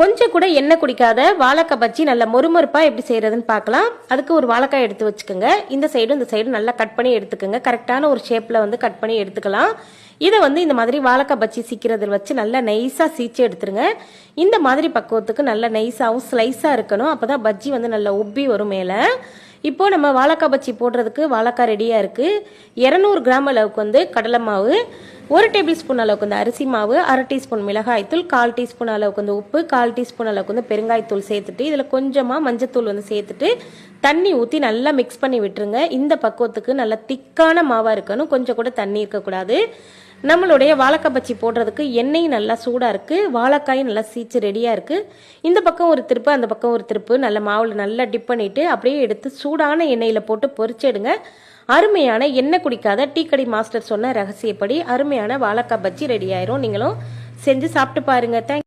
கொஞ்சம் கூட எண்ணெய் குடிக்காத வாழைக்காய் பஜ்ஜி நல்ல மொறுமொறுப்பாக எப்படி செய்கிறதுன்னு பார்க்கலாம். அதுக்கு ஒரு வாழைக்காய் எடுத்து வச்சுக்கோங்க. இந்த சைடும் இந்த சைடும் நல்லா கட் பண்ணி எடுத்துக்கோங்க. கரெக்டான ஒரு ஷேப்பில் வந்து கட் பண்ணி எடுத்துக்கலாம். இதை வந்து இந்த மாதிரி வாழைக்காய் பஜ்ஜி சீக்கிறதில் வச்சு நல்லா நைஸாக சீச்சு எடுத்துருங்க. இந்த மாதிரி பக்குவத்துக்கு நல்லா நைஸாகவும் ஸ்லைஸாக இருக்கணும். அப்போ தான் பஜ்ஜி வந்து நல்லா உப்பி வரும் மேலே. இப்போ நம்ம வாழைக்காய் பச்சி போடுறதுக்கு வாழைக்காய் ரெடியாக இருக்குது இரநூறு கிராம் அளவுக்கு வந்து கடலை மாவு ஒரு டேபிள் ஸ்பூன் அளவுக்கு வந்து அரிசி மாவு அரை டீஸ்பூன் மிளகாய்த்தூள் கால் டீஸ்பூன் அளவுக்கு வந்து உப்பு கால் டீஸ்பூன் அளவுக்கு வந்து பெருங்காயத்தூள் சேர்த்துட்டு இதில் கொஞ்சமாக மஞ்சத்தூள் வந்து சேர்த்துட்டு தண்ணி ஊற்றி நல்லா மிக்ஸ் பண்ணி விட்டுருங்க. இந்த பக்குவத்துக்கு நல்லா திக்கான மாவாக இருக்கணும். கொஞ்சம் கூட தண்ணி இருக்கக்கூடாது. நம்மளுடைய வாழைக்காய் பச்சி போடுறதுக்கு எண்ணெய் நல்லா சூடாக இருக்குது வாழைக்காயும் நல்லா சீச்சு ரெடியாக இருக்குது இந்த பக்கம் ஒரு திருப்பு அந்த பக்கம் ஒரு திருப்பு. நல்ல மாவில் நல்லா டிப் பண்ணிவிட்டு அப்படியே எடுத்து சூடான எண்ணெயில் போட்டு பொரிச்சிடுங்க அருமையான எண்ணெய் குடிக்காத டீக்கடி மாஸ்டர் சொன்ன ரகசியப்படி அருமையான வாழைக்காய் பஜ்ஜி ரெடி ஆயிரும். நீங்களும் செஞ்சு சாப்பிட்டு பாருங்க. தேங்க்